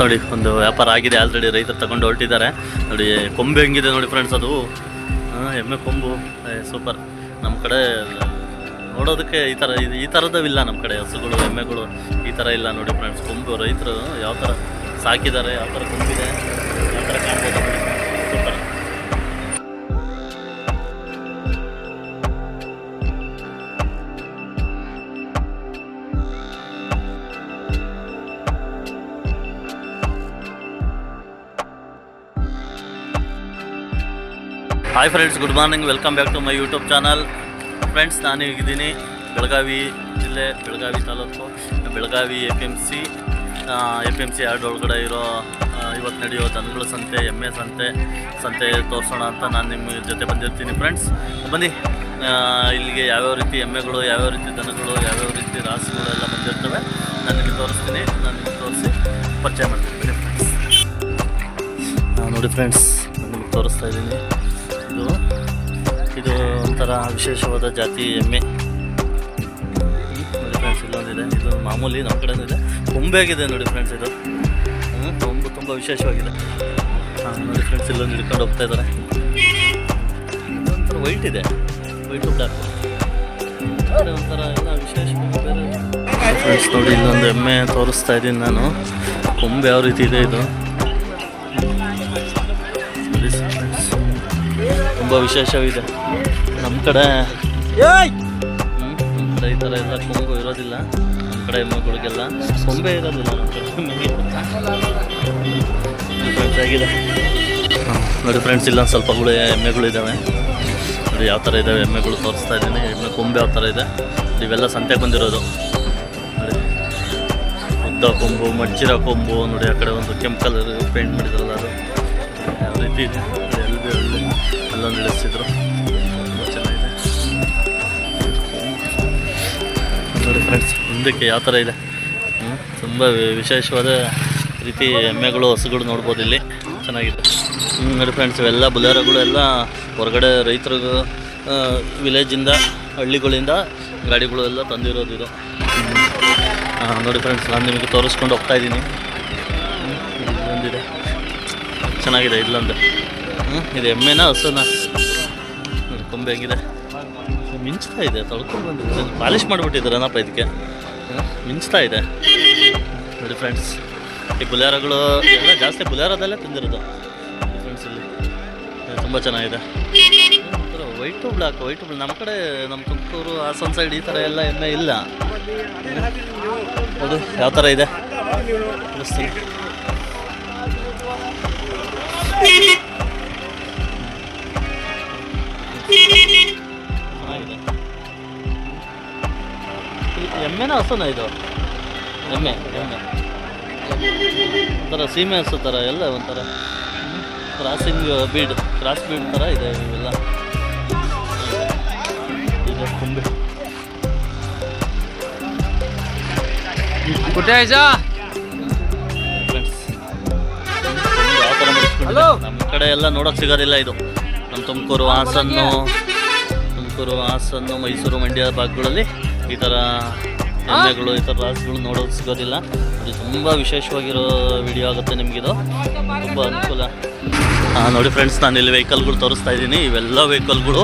ನೋಡಿ, ಒಂದು ವ್ಯಾಪಾರ ಆಗಿದೆ. ಆಲ್ರೆಡಿ ರೈತರು ತಗೊಂಡು ಹೊರಟಿದ್ದಾರೆ. ನೋಡಿ, ಕೊಂಬು ಹೆಂಗಿದೆ ನೋಡಿ ಫ್ರೆಂಡ್ಸ್ ಅದು. ಎಮ್ಮೆ ಕೊಂಬು. ಸೂಪರ್ ನಮ್ಮ ಕಡೆ, ನೋಡೋದಕ್ಕೆ ಈ ಥರ ಇದು ಈ ಥರದವಿಲ್ಲ ನಮ್ಮ ಕಡೆ. ಹಸುಗಳು, ಎಮ್ಮೆಗಳು ಈ ಥರ ಇಲ್ಲ ನೋಡಿ ಫ್ರೆಂಡ್ಸ್ ಕೊಂಬು ರೈತರು ಯಾವ ಥರ ಸಾಕಿದ್ದಾರೆ, ಯಾವ ಥರ ಕೊಂಬಿದೆ, ಯಾವ ಥರ ಕಾಣ್ಬೋದು hi friends good morning welcome back to my YouTube channel friends ನಾನು ಈಗಿದ್ದೀನಿ ಬೆಳಗಾವಿ ಜಿಲ್ಲೆ, Belagavi taluk, Belagavi A P M C A P M C yard ಒಳಗಡೆ ಇರೋ ಇವತ್ತು ನಡೆಯೋ ದನಗಳ ಸಂತೆ, ಎಮ್ಮೆ ಸಂತೆ ಸಂತೆ ತೋರಿಸೋಣ ಅಂತ ನಾನು ನಿಮ್ಮ ಜೊತೆ ಬಂದಿರ್ತೀನಿ ಫ್ರೆಂಡ್ಸ್ ಬನ್ನಿ ಇಲ್ಲಿಗೆ ಯಾವ್ಯಾವ ರೀತಿ ಎಮ್ಮೆಗಳು, ಯಾವ್ಯಾವ ರೀತಿ ದನಗಳು, ಯಾವ್ಯಾವ ರೀತಿ ರಾಸುಗಳು ಎಲ್ಲ ಬಂದಿರ್ತವೆ, ನಾನು ನಿಮಗೆ ತೋರಿಸ್ತೀನಿ, ನಾನು ನಿಮಗೆ ತೋರಿಸಿ ಪರಿಚಯ ಮಾಡ್ತೀನಿ. ನೋಡಿ ಫ್ರೆಂಡ್ಸ್ ನಾನು ನಿಮಗೆ ತೋರಿಸ್ತಾ ಇದ್ದೀನಿ. ಇದು ಇದು ಒಂಥರ ವಿಶೇಷವಾದ ಜಾತಿ ಎಮ್ಮೆ. ನೋಡಿ ಫ್ರೆಂಡ್ಸ್ ಇಲ್ಲೊಂದಿದೆ ಇದು ಮಾಮೂಲಿ ನಮ್ಮ ಕಡೆನೂ ಇದೆ. ಕೊಂಬೆ ಆಗಿದೆ ನೋಡಿ ಫ್ರೆಂಡ್ಸ್ ಇದು. ತುಂಬ ಕೊಂಬು ತುಂಬ ವಿಶೇಷವಾಗಿದೆ. ನೋಡಿ ಫ್ರೆಂಡ್ಸ್ ಇಲ್ಲೊಂದು ಹಿಡ್ಕೊಂಡು ಹೋಗ್ತಾ ಇದ್ದಾರೆ ಇದೊಂಥರ ವೈಟ್ ಇದೆ. ವೈಟು ಬ್ಲ್ಯಾಕ್ ಒಂಥರ ಎಲ್ಲ ವಿಶೇಷವಾಗಿ ಫ್ರೆಂಡ್ಸ್ ನೋಡಿ, ಇಲ್ಲೊಂದು ಎಮ್ಮೆ ತೋರಿಸ್ತಾ ಇದ್ದೀನಿ ನಾನು. ಕೊಂಬೆ ಯಾವ ರೀತಿ ಇದೆ ಇದು? ತುಂಬ ವಿಶೇಷವಿದೆ. ನಮ್ಮ ಕಡೆ ಕಡೆ ಈ ಥರ ಎಲ್ಲ ಕೊಂಬು ಇರೋದಿಲ್ಲ. ನಮ್ಮ ಕಡೆ ಮಗಳಿಗೆಲ್ಲ ಕೊಂಬೆ ಇರೋದಿಲ್ಲ ನಮ್ಮ ಕಡೆ. ಆಗಿದೆ. ನೋಡಿ ಫ್ರೆಂಡ್ಸ್ ಇಲ್ಲ ಸ್ವಲ್ಪ ಹುಳಿ ಎಮ್ಮೆಗಳು ಇದ್ದಾವೆ ನೋಡಿ ಯಾವ ಥರ ಇದ್ದಾವೆ ಎಮ್ಮೆಗಳು ತೋರಿಸ್ತಾ ಇದ್ದೀನಿ. ಎಮ್ಮೆ ಕೊಂಬೆ ಯಾವ ಥರ ಇದೆ? ಇವೆಲ್ಲ ಸಂತೆಗೆ ಬಂದಿರೋದು. ನೋಡಿ ಉದ್ದ ಕೊಂಬು ಮಜ್ಜಿರ ಕೊಂಬು. ನೋಡಿ ಆ ಕಡೆ ಒಂದು ಕೆಂಪು ಕಲರ್ ಪೇಂಟ್ ಮಾಡಿದ್ರಲ್ಲ ಅದು. ಯಾವ ರೀತಿ ಇದೆ? ಇಳಿಸಿದ್ರು ತುಂಬ ಚೆನ್ನಾಗಿದೆ. ನೋಡಿ ಫ್ರೆಂಡ್ಸ್ ಮುಂದಕ್ಕೆ ಯಾವ ಥರ ಇದೆ? ತುಂಬ ವಿಶೇಷವಾದ ರೀತಿ ಎಮ್ಮೆಗಳು, ಹಸುಗಳು ನೋಡ್ಬೋದು ಇಲ್ಲಿ. ಚೆನ್ನಾಗಿದೆ. ನೋಡಿ ಫ್ರೆಂಡ್ಸ್ ಇವೆಲ್ಲ ಬುಲೆರೋಗಳು ಎಲ್ಲ ಹೊರಗಡೆ ರೈತರಿಗೂ ವಿಲೇಜಿಂದ ಹಳ್ಳಿಗಳಿಂದ ಗಾಡಿಗಳು ಎಲ್ಲ ತಂದಿರೋದು ನೋಡಿ ಫ್ರೆಂಡ್ಸ್ ನಾನು ನಿಮಗೆ ತೋರಿಸ್ಕೊಂಡು ಹೋಗ್ತಾ ಇದ್ದೀನಿ. ಚೆನ್ನಾಗಿದೆ, ಇಲ್ಲೊಂದು. ಇದು ಎಮ್ಮೆನ ಹಸುನ? ಕೊಂಬೆ ಹೆಂಗಿದೆ ಮಿಂಚ್ತಾ ಇದೆ, ತೊಳ್ಕೊಂಡು ಬಂದಿದೆ. ಪಾಲಿಶ್ ಮಾಡಿಬಿಟ್ಟಿದ್ದಾರನಪ್ಪ ಇದಕ್ಕೆ. ಮಿಂಚ್ತಾ ಇದೆ. ನೋಡಿ ಫ್ರೆಂಡ್ಸ್ ಈ ಬುಲಾರಗಳು ಎಲ್ಲ ಜಾಸ್ತಿ ಬುಲಾರದಲ್ಲೇ ತಿಂದಿರೋದು. ಫ್ರೆಂಡ್ಸ್ ಇಲ್ಲಿ. ತುಂಬ ಚೆನ್ನಾಗಿದೆ. ವೈಟು ಬ್ಲಾಕ್ ವೈಟು ಬ್ಲಾಕ್ ನಮ್ಮ ಕಡೆ ನಮ್ಮ ತುಮಕೂರು, ಹಾಸನ ಸೈಡ್ ಈ ಥರ ಎಲ್ಲ ಎಮ್ಮೆ ಇಲ್ಲ. ಅದು ಯಾವ ಥರ ಇದೆ? ಎಮ್ಮೆನ ಹಸುನ ಇದು? ಎಮ್ಮೆ ಎಮ್ಮೆ ಒಂಥರ ಸೀಮೆ ಹಸು ಥರ ಎಲ್ಲ ಒಂಥರ. ಕ್ರಾಸಿಂಗ್ ಬೀಡ್ ಕ್ರಾಸ್ ಬೀಡ್ ಥರ ಇದೆ ಇವೆಲ್ಲ. ಇದೆ. ತುಂಬಿ ನಮ್ಮ ಕಡೆ ಎಲ್ಲ ನೋಡೋಕೆ ಸಿಗೋದಿಲ್ಲ ಇದು. ನಮ್ಮ ತುಮಕೂರು ಹಾಸನ್ನು ತುಮಕೂರು ಹಾಸನ್ನು ಮೈಸೂರು ಮಂಡ್ಯ ಭಾಗಗಳಲ್ಲಿ ಈ ಥರ ಎಮ್ಮೆಗಳು ಈ ಥರ ರಾಸುಗಳು ನೋಡೋದು ಸಿಗೋದಿಲ್ಲ. ಇದು ತುಂಬ ವಿಶೇಷವಾಗಿರೋ ವಿಡಿಯೋ ಆಗುತ್ತೆ ನಿಮಗಿದು. ತುಂಬ ಅನುಕೂಲ. ನೋಡಿ ಫ್ರೆಂಡ್ಸ್ ನಾನು ಇಲ್ಲಿ ವೆಹಿಕಲ್ಗಳು ತೋರಿಸ್ತಾ ಇದ್ದೀನಿ. ಇವೆಲ್ಲ ವೆಹಿಕಲ್ಗಳು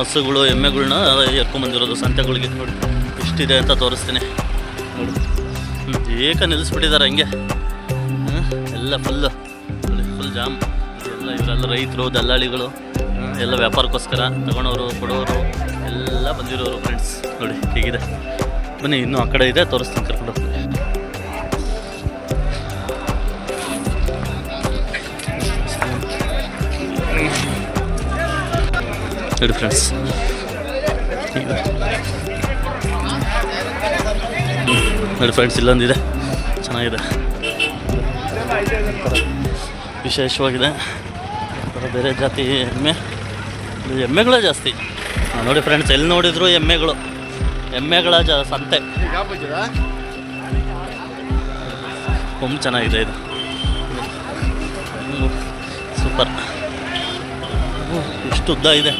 ಹಸುಗಳು ಎಮ್ಮೆಗಳನ್ನ ಎತ್ಕೊಂಡ್ಬಂದಿರೋದು ಸಂತೆಗಳಿಗೆ ನೋಡಿ ಇಷ್ಟಿದೆ ಅಂತ ತೋರಿಸ್ತೀನಿ. ನೋಡಿ. ಏಕ ನಿಲ್ಲಿಸ್ಬಿಟ್ಟಿದ್ದಾರೆ ಹಂಗೆ. ಎಲ್ಲ ಫುಲ್ಲು ಫುಲ್ ಜಾಮ್ ಎಲ್ಲ ಇವರೆಲ್ಲ ರೈತರು, ದಲ್ಲಾಳಿಗಳು ಎಲ್ಲ ವ್ಯಾಪಾರಕ್ಕೋಸ್ಕರ ತಗೊಳೋರು, ಕೊಡೋರು, ಎಲ್ಲ ಬಂದಿರೋರು ಫ್ರೆಂಡ್ಸ್ ನೋಡಿ, ಹೀಗಿದೆ? ಬನ್ನಿ ಇನ್ನೂ ಆ ಕಡೆ ಇದೆ, ತೋರಿಸ್ತೀನಿ, ಕರ್ಕೊಂಡು ಹೋಗ್ತೀನಿ. ನೋಡಿ ಫ್ರೆಂಡ್ಸ್ ನೋಡಿ ಫ್ರೆಂಡ್ಸ್ ಇಲ್ಲೊಂದಿದೆ. ಚೆನ್ನಾಗಿದೆ. ವಿಶೇಷವಾಗಿದೆ. ಬೇರೆ ಜಾತಿ ಎಮ್ಮೆ. ಎಮ್ಮೆಗಳೇ ಜಾಸ್ತಿ. ನೋಡಿ ಫ್ರೆಂಡ್ಸ್ ಎಲ್ಲಿ ನೋಡಿದ್ರು ಎಮ್ಮೆಗಳು. ಎಮ್ಮೆಗಳ ಜ ಸಂತೆ. ತುಂಬ ಚೆನ್ನಾಗಿದೆ ಇದು. ಸೂಪರ್. ಇಷ್ಟು ಉದ್ದ ಇದೆ.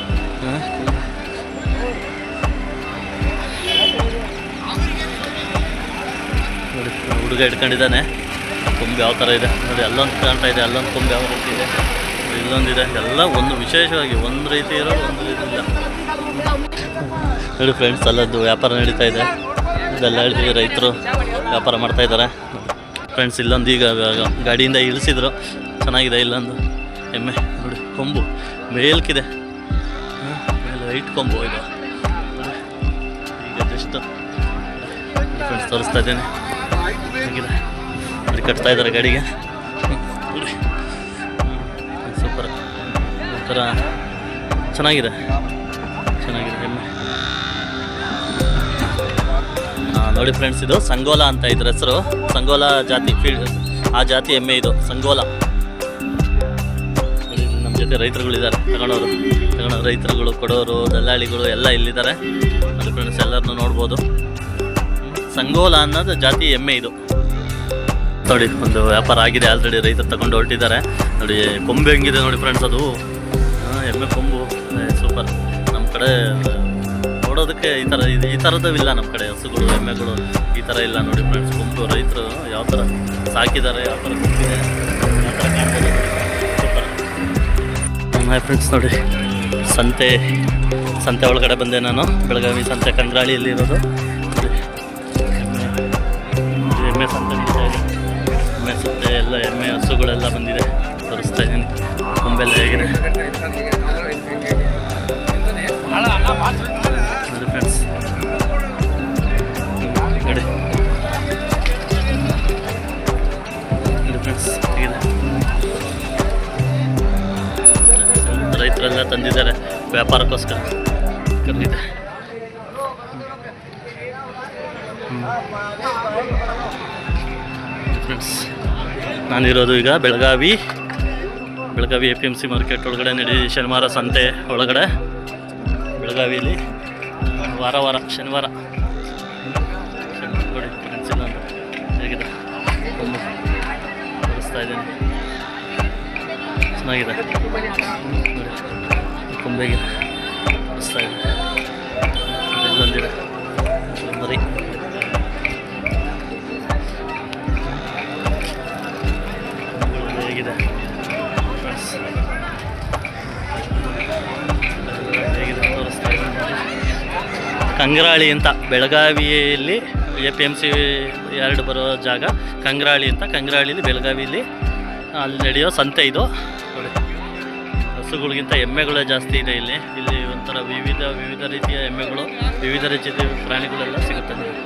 ಹುಡುಗ ಹಿಡ್ಕೊಂಡಿದ್ದಾನೆ. ಕೊಂಬು ಯಾವ ಥರ ಇದೆ? ನೋಡಿ, ಅಲ್ಲೊಂದು ಕಾಣ್ತಾ ಇದೆ, ಅಲ್ಲೊಂದು ಕೊಂಬು ಯಾವ ರೀತಿ ಇದೆ? ಇಲ್ಲೊಂದಿದೆ ಎಲ್ಲ ಒಂದು ವಿಶೇಷವಾಗಿ ಒಂದು ರೀತಿ ಇರೋ ಒಂದು ರೀತಿ ಇಲ್ಲ. ನೋಡಿ ಫ್ರೆಂಡ್ಸ್ ಅಲ್ಲದ್ದು ವ್ಯಾಪಾರ ನಡೀತಾ ಇದೆ. ದಲ್ಲಾಳಿ ರೈತರು ವ್ಯಾಪಾರ ಮಾಡ್ತಾ ಇದ್ದಾರೆ. ಫ್ರೆಂಡ್ಸ್ ಇಲ್ಲೊಂದು ಈಗ ಗಾಡಿಯಿಂದ ಇಳಿಸಿದ್ರು. ಚೆನ್ನಾಗಿದೆ, ಇಲ್ಲೊಂದು ಎಮ್ಮೆ. ನೋಡಿ, ಕೊಂಬು. ಮೇಲ್ಕಿದೆ. ಲೈಟ್ ಕೊಂಬು ಇದು. ಈಗ ಜಸ್ಟ್ ಫ್ರೆಂಡ್ಸ್ ತೋರಿಸ್ತಾ ಇದ್ದೇನೆ. ಕಟ್ತಾ ಇದ್ದಾರೆ ಗಾಡಿಗೆ. ಒಂಥರ ಚೆನ್ನಾಗಿದೆ. ಚೆನ್ನಾಗಿದೆ ಹೆಮ್ಮೆ. ನೋಡಿ ಫ್ರೆಂಡ್ಸ್ ಇದು ಸಂಗೋಲ ಅಂತ ಇದ್ರ ಹೆಸರು. ಸಂಗೋಲ ಜಾತಿ ಫೀಲ್ಡ್ ಆ ಜಾತಿ ಎಮ್ಮೆ ಇದು, ಸಂಗೋಲ. ನಮ್ಮ ಜೊತೆ ರೈತರುಗಳಿದ್ದಾರೆ, ತಗೊಳೋರು. ತಗೊಳ್ಳೋ ರೈತರುಗಳು, ಕೊಡೋರು, ದಲ್ಲಾಳಿಗಳು ಎಲ್ಲ ಇಲ್ಲಿದ್ದಾರೆ. ನೋಡಿ ಫ್ರೆಂಡ್ಸ್ ಎಲ್ಲರನ್ನೂ ನೋಡ್ಬೋದು. ಸಂಗೋಲ ಅನ್ನೋದು ಜಾತಿ ಎಮ್ಮೆ ಇದು. ನೋಡಿ, ಒಂದು ವ್ಯಾಪಾರ ಆಗಿದೆ ಆಲ್ರೆಡಿ ರೈತರು ತಗೊಂಡು ಹೊರಟಿದ್ದಾರೆ. ನೋಡಿ, ಕೊಂಬೆ ಹೆಂಗಿದೆ ನೋಡಿ ಫ್ರೆಂಡ್ಸ್ ಅದು. ಎಮ್ಮೆ ಕೊಂಬು ಸೂಪರ್ ನಮ್ಮ ಕಡೆ ನೋಡೋದಕ್ಕೆ ಈ ಥರ ಇದು. ಈ ಥರದವಿಲ್ಲ ನಮ್ಮ ಕಡೆ ಹಸುಗಳು ಎಮ್ಮೆಗಳು ಈ ಥರ ಇಲ್ಲ ನೋಡಿ ಫ್ರೆಂಡ್ಸ್ ಕೊಂಬು ರೈತರು ಯಾವ ಥರ ಸಾಕಿದ್ದಾರೆ ಯಾವ ಥರ ಥರ ಸೂಪರ್. ಹಾಯ್ ಫ್ರೆಂಡ್ಸ್ ನೋಡಿ. ಸಂತೆ ಸಂತೆ ಒಳಗಡೆ ಬಂದೆ ನಾನು. ಬೆಳಗಾವಿ ಸಂತೆ ಕಂಗ್ರಾಳಿಯಲ್ಲಿ ಇರೋದು. ನೋಡಿ, ಎಮ್ಮೆ ಇದು ಎಮ್ಮೆ ಸಂತೆ ಎಮ್ಮೆ ಸಂತೆ ಎಲ್ಲ ಎಮ್ಮೆ ಹಸುಗಳೆಲ್ಲ ಬಂದಿದೆ. ತೋರಿಸ್ತಾ ಇದ್ದೀನಿ. ಹೇಗಿದೆ? ರೈತರೆಲ್ಲ ತಂದಿದ್ದಾರೆ ವ್ಯಾಪಾರಕ್ಕೋಸ್ಕರ. ಫ್ರೆಂಡ್ಸ್ ನಾನಿರೋದು ಈಗ Belagavi Belagavi A P M C market ಒಳಗಡೆ ನಡಿ, ಶನಿವಾರ ಸಂತೆ ಒಳಗಡೆ. ಬೆಳಗಾವಿಯಲ್ಲಿ ವಾರ ವಾರ, ಶನಿವಾರ. ನೋಡಿ ಫ್ರೆಂಡ್ಸ್ ಇಲ್ಲ ಅಂತ ಹೇಗಿದೆ ಇದ್ದೀನಿ. ಚೆನ್ನಾಗಿದೆ. ನೋಡಿ, ಕೊಂಬೆಗೆ ತೋರಿಸ್ತಾ ಇದೆ ಇಲ್ಲೊಂದಿದೆ ಮರಿ ಹೇಗಿದೆ? ಕಂಗ್ರಾಳಿ ಅಂತ ಬೆಳಗಾವಿಯಲ್ಲಿ ಎ ಪಿ ಎಂ ಸಿ ಎರಡು ಬರೋ ಜಾಗ ಕಂಗ್ರಾಳಿ ಅಂತ. ಕಂಗ್ರಾಳಿಲಿ ಬೆಳಗಾವಿಲಿ ಅಲ್ಲಿ ನಡೆಯೋ ಸಂತೆ ಇದು. ಹಸುಗಳಿಗಿಂತ ಎಮ್ಮೆಗಳೇ ಜಾಸ್ತಿ ಇದೆ ಇಲ್ಲಿ. ಇಲ್ಲಿ ಒಂಥರ ವಿವಿಧ ವಿವಿಧ ರೀತಿಯ ಎಮ್ಮೆಗಳು, ವಿವಿಧ ರೀತಿಯ ಪ್ರಾಣಿಗಳೆಲ್ಲ ಸಿಗುತ್ತೆ ನೋಡಿ.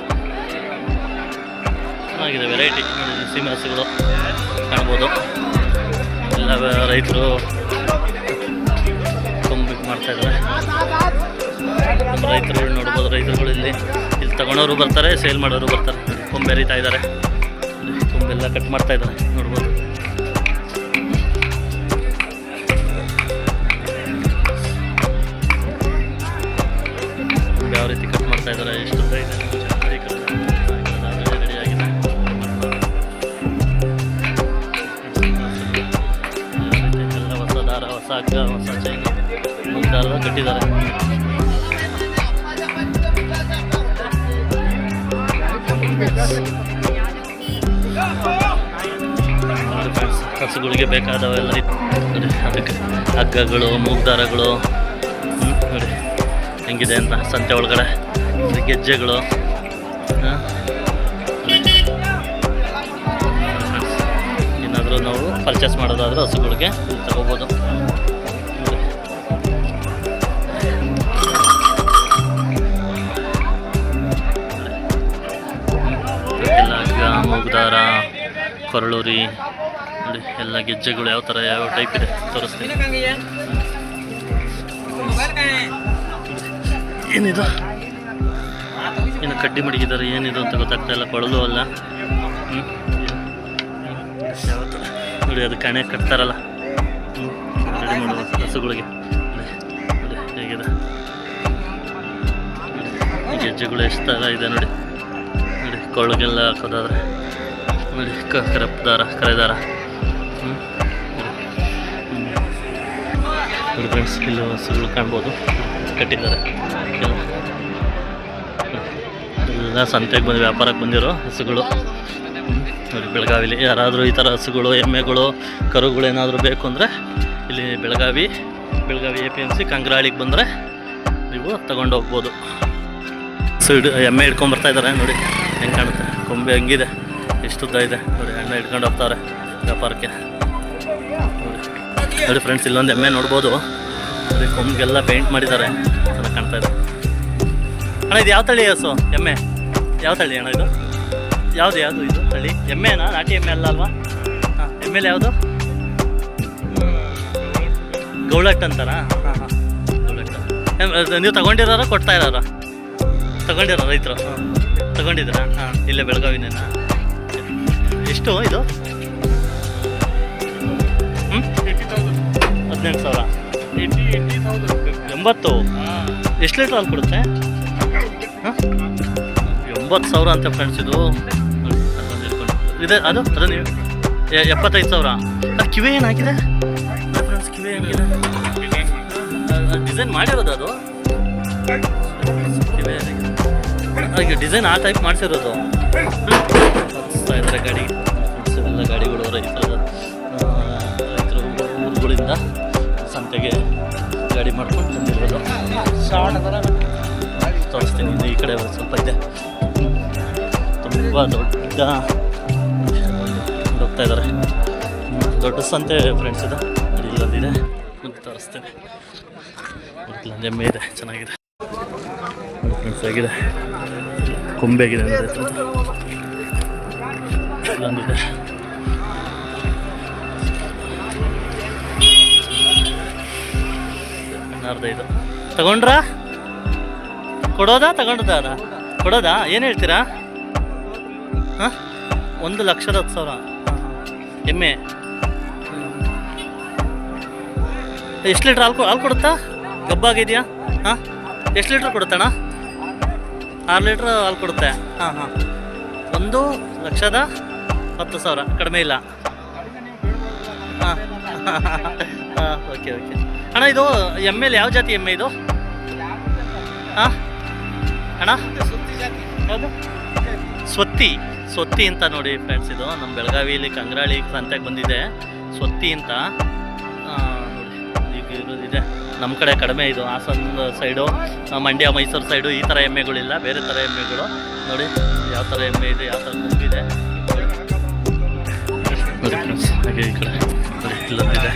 ಚೆನ್ನಾಗಿದೆ ವೆರೈಟಿ ಸೀಮೆ ಹಸುಗಳು ಕಾಣ್ಬೋದು. ಎಲ್ಲ ರೈತರು ತುಂಬ ಮಾಡ್ತಾ ಇದ್ದಾರೆ. ನಮ್ಮ ರೈತರು ನೋಡ್ಬೋದು, ರೈತರುಗಳು ಇಲ್ಲಿ ಇಲ್ಲಿ ತಗೊಳೋರು ಬರ್ತಾರೆ ಸೇಲ್ ಮಾಡೋರು ಬರ್ತಾರೆ. ಕೊಂಬೆ ಹರಿತಾ ಇದ್ದಾರೆ. ಕೊಂಬೆಲ್ಲ ಕಟ್ ಮಾಡ್ತಾ ಇದ್ದಾರೆ, ನೋಡ್ಬೋದು. ಯಾವ ರೀತಿ ಕಟ್ ಮಾಡ್ತಾ ಇದ್ದಾರೆ, ಎಷ್ಟು ಹೊಸ ಹೊಸ ಚೈನ್ ಮುಂದಾರ ಕಟ್ಟಿದ್ದಾರೆ. ಹಸುಗಳಿಗೆ ಬೇಕಾದವೆಲ್ಲ. ನೋಡಿ ಅದಕ್ಕೆ ಹಗ್ಗಗಳು, ಮೂಗ್ದಾರಗಳು ನೋಡಿ, ಹೆಂಗಿದೆ ಅಂತ ಸಂತೆ ಒಳಗಡೆ ಗೆಜ್ಜೆಗಳು ಏನಾದರೂ ನಾವು ಪರ್ಚೇಸ್ ಮಾಡೋದಾದ್ರೆ ಹಸುಗಳಿಗೆ ತಗೋಬೋದು ಮೂಗ್ದಾರ ಕೊರಳೂರಿ ನೋಡಿ ಎಲ್ಲ ಗೆಜ್ಜೆಗಳು ಯಾವ ಥರ ಯಾವ ಟೈಪ್ ಇದೆ ತೋರಿಸ್ತೀನಿ. ಏನಿದು? ಏನು ಕಡ್ಡಿ ಮಡಗಿದ್ದಾರೆ, ಏನಿದು ಅಂತ ಗೊತ್ತಾಗ್ತಾ ಇಲ್ಲ, ಕೊಳಲು ಅಲ್ಲ. ಯಾವ ಥರ ನೋಡಿ, ಅದು ಕಣೆ ಕಟ್ತಾರಲ್ಲ. ರೆಡಿ ಮಾಡುವ ಹಸುಗಳಿಗೆ ಹೇಗಿದೆ. ಗೆಜ್ಜೆಗಳು ಎಷ್ಟು ಥರ ಇದೆ ನೋಡಿ. ನೋಡಿ, ಕೊಳಗೆಲ್ಲ ಹಾಕೋದಾದ್ರೆ. ನೋಡಿ ಕ ಕರಪ್ ದಾರ ಕರೆ ದಾರ ಹ್ಞೂ ನೋಡಿ ಫ್ರೆಂಡ್ಸ್ ಇಲ್ಲಿ ಹಸುಗಳು ಕಾಣ್ಬೋದು ಕಟ್ಟಿದ್ದಾರೆ ಎಲ್ಲ- ಸಂತೆಗೆ ಬಂದು ವ್ಯಾಪಾರಕ್ಕೆ ಬಂದಿರೋ ಹಸುಗಳು. ನೋಡಿ ಬೆಳಗಾವಿಲಿ ಯಾರಾದರೂ ಈ ಥರ ಹಸುಗಳು ಎಮ್ಮೆಗಳು ಕರುಗಳು ಏನಾದರೂ ಬೇಕು ಅಂದರೆ ಇಲ್ಲಿ Belagavi Belagavi A P M C ಕಂಗ್ರಾಳಿಗೆ ಬಂದರೆ ನೀವು ತಗೊಂಡು ಹೋಗ್ಬೋದು ಸೊ ಹಿಡ್ ಎಮ್ಮೆ ಹಿಡ್ಕೊಂಬರ್ತಾ ಇದ್ದಾರೆ ನೋಡಿ ಹೆಂಗೆ ಕಾಣುತ್ತೆ ಕೊಂಬೆ ಹಂಗಿದೆ ಎಷ್ಟು ಉದ್ದ ಇದೆ. ನೋಡಿ, ಎಣ್ಣೆ ಹಿಡ್ಕೊಂಡು ಹೋಗ್ತಾರೆ ವ್ಯಾಪಾರಕ್ಕೆ. ನೋಡಿ ನೋಡಿ ಫ್ರೆಂಡ್ಸ್ ಇಲ್ಲೊಂದು ಎಮ್ಮೆ ನೋಡ್ಬೋದು. ನೋಡಿ, ಕೊಂಬಿಗೆಲ್ಲ ಪೇಂಟ್ ಮಾಡಿದ್ದಾರೆ. ಚೆನ್ನಾಗಿ ಕಾಣ್ತಾ ಇದೆ. ಅಣ್ಣ, ಇದು ಯಾವ ತಳಿ ಹಸು? ಎಮ್ಮೆ. ಯಾವ ತಳಿ ಅಣ್ಣ ಇದು? ಯಾವುದು ಯಾವುದು ಇದು ತಳಿ? ಎಮ್ಮೆನಾ, ನಾಟಿ ಎಮ್ಮೆ ಅಲ್ಲ ಅಲ್ವಾ? ಹಾಂ, ಎಮ್ಮೆಲಿ ಯಾವುದು? ಗೌಳಟ್ ಅಂತಾರಾ? ಹಾಂ ಹಾಂ ಗೌಳಟ್. ನೀವು ತಗೊಂಡಿರೋರ, ಕೊಡ್ತಾ ಇರೋರ? ತಗೊಂಡಿರೋ ರೈತರು? ಹಾಂ. ತಗೊಂಡಿದ್ದೀರಾ? ಹಾಂ, ಇಲ್ಲೇ ಬೆಳಗಾವಿನೇನಾ? ಎಷ್ಟು ಇದು? ಹದಿನೆಂಟು ಸಾವಿರ. ಎಂಬತ್ತು? ಎಷ್ಟು ಲೀಟ್ರ್ ಹಾಲು ಕೊಡುತ್ತೆ? ಎಂಬತ್ತು ಸಾವಿರ ಅಂತ ಫ್ರೆಂಡ್ಸ್ ಇದು. ಇದೆ, ಅದು ಅದು ನೀವು. ಎಪ್ಪತ್ತೈದು ಸಾವಿರ. ಅದು ಕಿವಿ ಏನಾಗಿದೆ? ಕಿವಿ ಏನಿದೆ ಡಿಸೈನ್ ಮಾಡಿರೋದು ಅದು? ಕಿವಿ ಡಿಸೈನ್ ಆ ಟೈಪ್ ಮಾಡಿಸಿರೋದು. ಗಾಡಿ ರೈತರ ರೈತರು ಊರುಗಳಿಂದ ಸಂತೆಗೆ ಗಾಡಿ ಮಾಡ್ಕೊಂಡು ಬಂದಿರೋದು. ತೋರಿಸ್ತೀನಿ ಈ ಕಡೆ ಸ್ವಲ್ಪ ಇದೆ. ತುಂಬ ದೊಡ್ಡ ಹೋಗ್ತಾ ಇದ್ದಾರೆ ದೊಡ್ಡ ಸಂತೆ ಫ್ರೆಂಡ್ಸ್ ಇದು. ಇಲ್ಲಿ ಇಲ್ಲೊಂದಿದೆ ಮುಂದೆ ತೋರಿಸ್ತೇನೆ. ಇಲ್ಲೊಂದು ಎಮ್ಮೆ ಇದೆ, ಚೆನ್ನಾಗಿದೆ. ಫ್ರೆಂಡ್ಸ್ ಆಗಿದೆ. ಕೊಂಬೆಗಿದೆ. ಇಲ್ಲೊಂದಿದೆ ಇದು. ತಗೊಂಡ್ರಾ? ಕೊಡೋದಾ, ತಗೊಂಡದ ಕೊಡೋದಾ? ಏನು ಹೇಳ್ತೀರಾ? ಹಾಂ? ಒಂದು ಲಕ್ಷದ ಹತ್ತು ಸಾವಿರ. ಎಮ್ಮೆ. ಎಷ್ಟು ಲೀಟ್ರ್ ಹಾಲು ಹಾಲು ಕೊಡುತ್ತಾ? ಗಬ್ಬಾಗಿದೆಯಾ? ಹಾಂ? ಎಷ್ಟು ಲೀಟ್ರ್ ಕೊಡುತ್ತಣ್ಣ? ಆರು ಲೀಟ್ರ್ ಹಾಲು ಕೊಡುತ್ತೆ. ಹಾಂ ಹಾಂ. ಒಂದು ಲಕ್ಷದ ಹತ್ತು ಸಾವಿರ. ಕಡಿಮೆ ಇಲ್ಲ. ಹಾಂ. ಹಾಂ, ಓಕೆ ಓಕೆ. ಅಣ್ಣ, ಇದು ಎಮ್ಮೆಲಿ ಯಾವ ಜಾತಿ ಎಮ್ಮೆ ಇದು? ಹಾಂ ಅಣ್ಣ? ಸ್ವತ್ತಿ. ಸ್ವತ್ತಿ ಅಂತ ನೋಡಿ ಫ್ರೆಂಡ್ಸ್ ಇದು ನಮ್ಮ ಬೆಳಗಾವಿಯಲ್ಲಿ ಕಂಗ್ರಾಳಿ ಸಂತೆಗೆ ಬಂದಿದೆ. ಸ್ವತ್ತಿ ಅಂತ. ಈಗ ಇರೋದಿದೆ ನಮ್ಮ ಕಡೆ ಕಡಿಮೆ ಇದು. ಹಾಸನ ಸೈಡು ಮಂಡ್ಯ, ಮೈಸೂರು ಸೈಡು ಈ ಥರ ಎಮ್ಮೆಗಳಿಲ್ಲ. ಬೇರೆ ಥರ ಎಮ್ಮೆಗಳು. ನೋಡಿ, ಯಾವ ಥರ ಎಮ್ಮೆ ಇದೆ, ಯಾವ ಥರ ಮುಂದಿದೆ ನೋಡಿ ಈ ಕಡೆ. ಇಲ್ಲೊಂದಿದೆ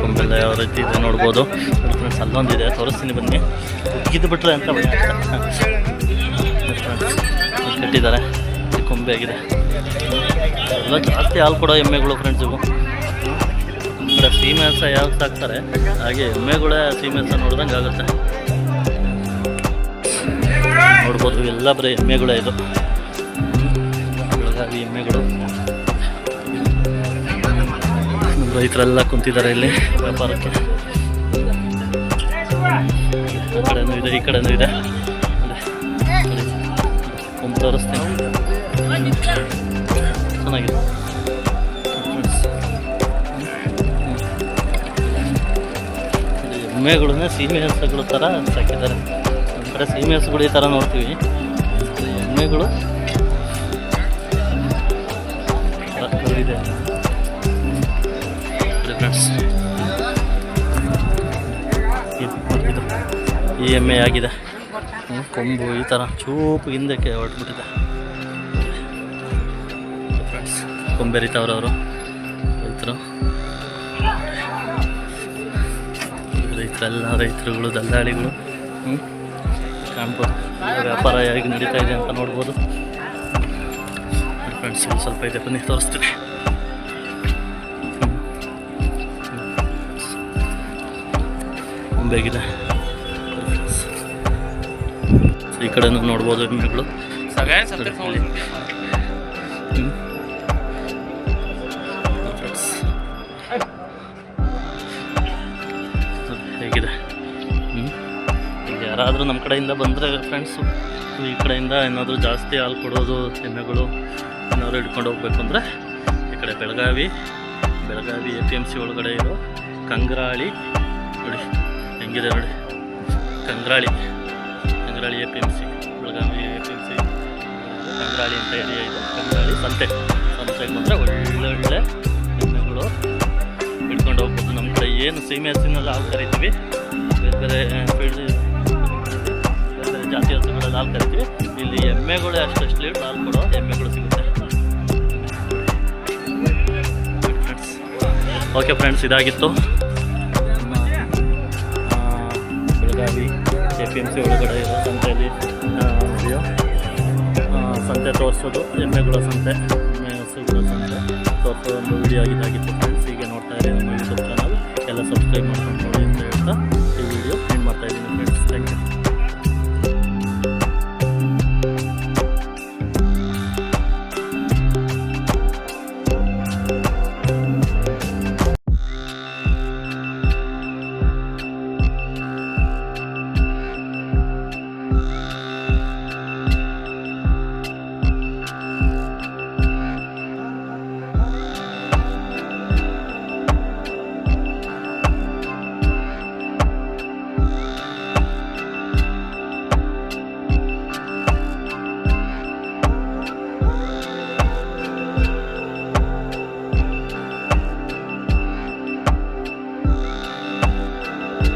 ಕೊಂಬೆಲ್ಲ ಯಾವ ರೀತಿ ಇದೆ ನೋಡ್ಬೋದು. ಅಲ್ಲೊಂದಿದೆ. ತೋರಿಸ್ತೀನಿ ಬನ್ನಿ. ಇದು ಬಿಟ್ರೆ ಅಂತ ಕಟ್ಟಿದ್ದಾರೆ. ಕೊಂಬೆ ಆಗಿದೆ. ಎಲ್ಲ ಜಾಸ್ತಿ ಹಾಲು ಕೊಡೋ ಎಮ್ಮೆಗಳು ಫ್ರೆಂಡ್ಸ್ ಇವು. ಈ ಕಡೆ ಸೀಮೆ ಯಾವ ಸಾಕ್ತಾರೆ. ಹಾಗೆ ಎಮ್ಮೆಗಳೇ ಸೀಮೆ ಹಸ ನೋಡ್ದಂಗೆ ಆಗುತ್ತೆ. ನೋಡ್ಬೋದು ಎಲ್ಲ ಬರೀ ಎಮ್ಮೆಗಳೇ ಇದು. ಬೆಳಗಾವಿ ಎಮ್ಮೆಗಳು. ರೈತರೆಲ್ಲ ಕುಂತಿದ್ದಾರೆ ಇಲ್ಲಿ ವ್ಯಾಪಾರಕ್ಕೆ. ಆ ಕಡೆನೂ ಇದೆ, ಈ ಕಡೆನೂ ಇದೆ. ನೋಡಿ. ತೋರಿಸ್ತೀನಿ. ಚೆನ್ನಾಗಿದೆ. ಎಮ್ಮೆಗಳನ್ನ ಸೀಮೆ ಹಸುಗಳ ಥರ ಸಾಕಿದ್ದಾರೆ. ನಮ್ಮ ಕಡೆ ಸೀಮೆ ಹಸುಗಳು ಈ ಥರ ನೋಡ್ತೀವಿ. ಎಮ್ಮೆಗಳು. ಇದೆ. ಈ ಎಮ್ಮೆ ಆಗಿದೆ. ಕೊಂಬು ಈ ಥರ ಚೂಪು ಹಿಂದಕ್ಕೆ ಹೊರಟ್ಬಿಟ್ಟಿದೆ ಫ್ರೆಂಡ್ಸ್ ಕೊಂಬೆರಿತಾವ್ರವರು ರೈತರು. ರೈತರೆಲ್ಲ ರೈತರುಗಳು, ದಲ್ಲಾಳಿಗಳು. ಹ್ಞೂ ಕಾಣ್ಬೋದು. ವ್ಯಾಪಾರ ಹೇಗೆ ನಡೀತಾ ಇದೆ ಅಂತ ನೋಡ್ಬೋದು. ಫ್ರೆಂಡ್ಸ್ ಸ್ವಲ್ಪ ಇದೆ, ಬನ್ನಿ, ತೋರಿಸ್ತೀನಿ. ಬೇಕಿದೆ ಈ ಕಡೆನೂ ನೋಡ್ಬೋದು ಮಗಳು ಹೇಗಿದೆ? ಯಾರಾದರೂ ನಮ್ಮ ಕಡೆಯಿಂದ ಬಂದರೆ ಫ್ರೆಂಡ್ಸು ಈ ಕಡೆಯಿಂದ ಏನಾದರೂ ಜಾಸ್ತಿ ಹಾಲು ಕೊಡೋದು ಎಮ್ಮೆಗಳು ಏನಾದರೂ ಹಿಡ್ಕೊಂಡು ಹೋಗ್ಬೇಕು ಅಂದರೆ ಈ ಕಡೆ Belagavi Belagavi A P M C ಒಳಗಡೆ ಇರೋ ಕಂಗ್ರಾಳಿ. ನೋಡಿ. ಹೆಂಗಿದೆ ನೋಡಿ. Kangrali. Kangrali A P M C Belagavi A P M C Kangrali ಅಂತ ಏರಿಯಾ ಇದೆ. ಕಂಗ್ರಾಳಿ ಸಂತೆ. ಸಂತೆಗೆ ಬಂದರೆ ಒಳ್ಳೊಳ್ಳೆ ಎಮ್ಮೆಗಳು ಹಿಡ್ಕೊಂಡು ಹೋಗ್ಬೋದು. ನಮ್ಮ ಕಡೆ ಏನು ಸೀಮೆ ಹಸಿನೆಲ್ಲ ಹಾಲು ಕರಿತೀವಿ. ಬೇರೆ ಬೇರೆ ಫೀಲ್ಡ್ ಬೇರೆ ಬೇರೆ ಜಾತಿ ಹಸುಗಳೆಲ್ಲ ಹಾಲು ಕರಿತೀವಿ. ಇಲ್ಲಿ ಎಮ್ಮೆಗಳು ಅಷ್ಟು ಲೀಟ್ರ್ ಹಾಲು ಕೊಡೋ ಎಮ್ಮೆಗಳು ಸಿಗುತ್ತೆ. ಓಕೆ ಫ್ರೆಂಡ್ಸ್ ಇದಾಗಿತ್ತು. ಪಿ ಎಂ ಸಿ ಒಳಗಡೆ ಇರೋ ಸಂತೆಯಲ್ಲಿ ಸಂತೆ ತೋರಿಸೋದು, ಎಮ್ಮೆಗಳ ಸಂತೆ ಎಮ್ಮೆ ಹಸುಗಳ ಸಂತೆ ತೋರಿಸೋ ಒಂದು ವಿಡಿಯೋ ಆಗಿದ್ದಾಗಿತ್ತು ಫ್ರೆಂಡ್ಸ್ ಹೀಗೆ ನೋಡ್ತಾ ಇದ್ದೀನಿ ನಮ್ಮ ಯೂಟ್ಯೂಬ್ ಚಾನಲ್ ಎಲ್ಲ ಸಬ್ಸ್ಕ್ರೈಬ್ ಮಾಡ್ಕೊಂಡು ನೋಡಿ ಅಂತ ಹೇಳ್ತಾ ಈ ವಿಡಿಯೋ ಎಂಡ್ ಮಾಡ್ತಾ ಇದ್ದೀನಿ ಫ್ರೆಂಡ್ಸ್ ಥ್ಯಾಂಕ್ ಯು